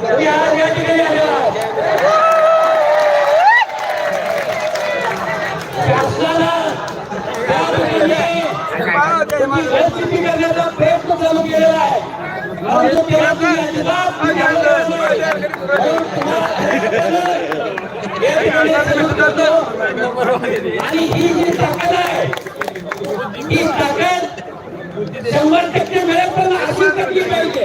मी आज या ठिकाणी आलेला शासनाला त्या ठिकाणी परिस्थिती करण्याचा प्रयत्न चालू केलेला आहे आणि ही जी ताकद आहे ही ताकद शंभर टक्के मिळेल पण अशी टक्के पाहिजे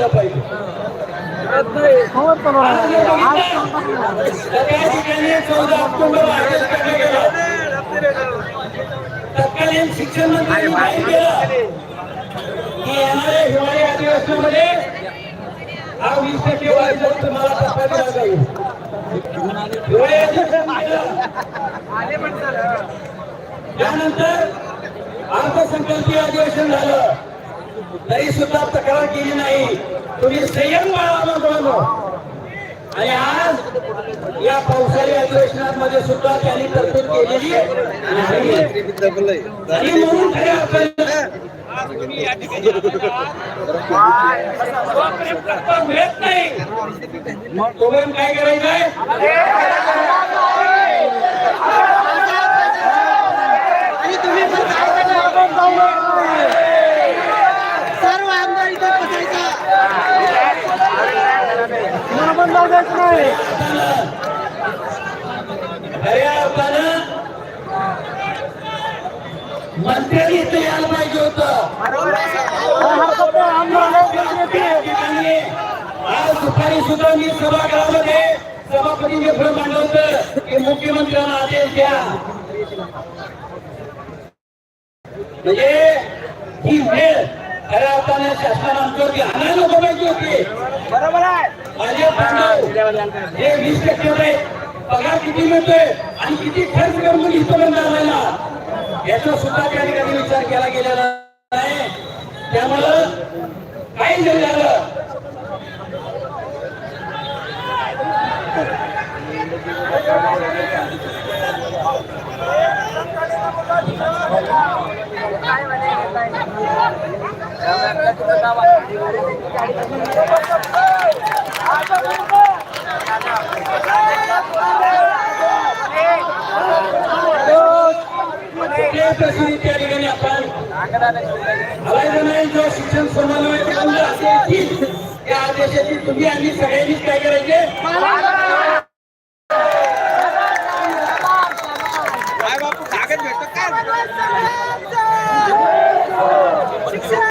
राहिलं पाहिजे चौदा ऑक्टोबर. तत्कालीन शिक्षण मंत्र्यांनी जाहीर केलं की येणाऱ्या हिवाळी अधिवेशनामध्ये हा वीस टक्के वाढ तुम्हाला दिला जाईल हिवाळी अधिवेशन केलं. त्यानंतर अर्थसंकल्पीय अधिवेशन झालं तरी सुद्धा केली तुम्ही संयम बाळा म्हणतो आणि आज या पावसाळी अधिवेशनामध्ये सुद्धा त्यांनी तरतूद केलेली आणि म्हणून मिळत नाही तोपर्यंत काय करायचंय? खऱ्या अर्थानं मंत्र्यांनी इथे यायला पाहिजे होतं. आज दुपारी सुद्धा मी सभागृहामध्ये सभापतीने पुढे मांडलं होतं. की मुख्यमंत्र्यांना आदेश द्या. म्हणजे ही वेळ खऱ्या अर्थाने शासनानं आमच्यावरती आणायला नको पाहिजे होती. बरोबर आहे. हे वीस टक्के पगार किती मिळतोय आणि किती खर्च करून इथपर्यंत आलेला याचा सुद्धा त्या ठिकाणी विचार केला गेलेला नाही. त्यामुळं काही जरी झालं कुठल्याही प्रश्नी त्या ठिकाणी आपण जो शिक्षण समन्वय त्या आदेशाची तुम्ही आम्ही सगळ्यांनीच काय करायचे?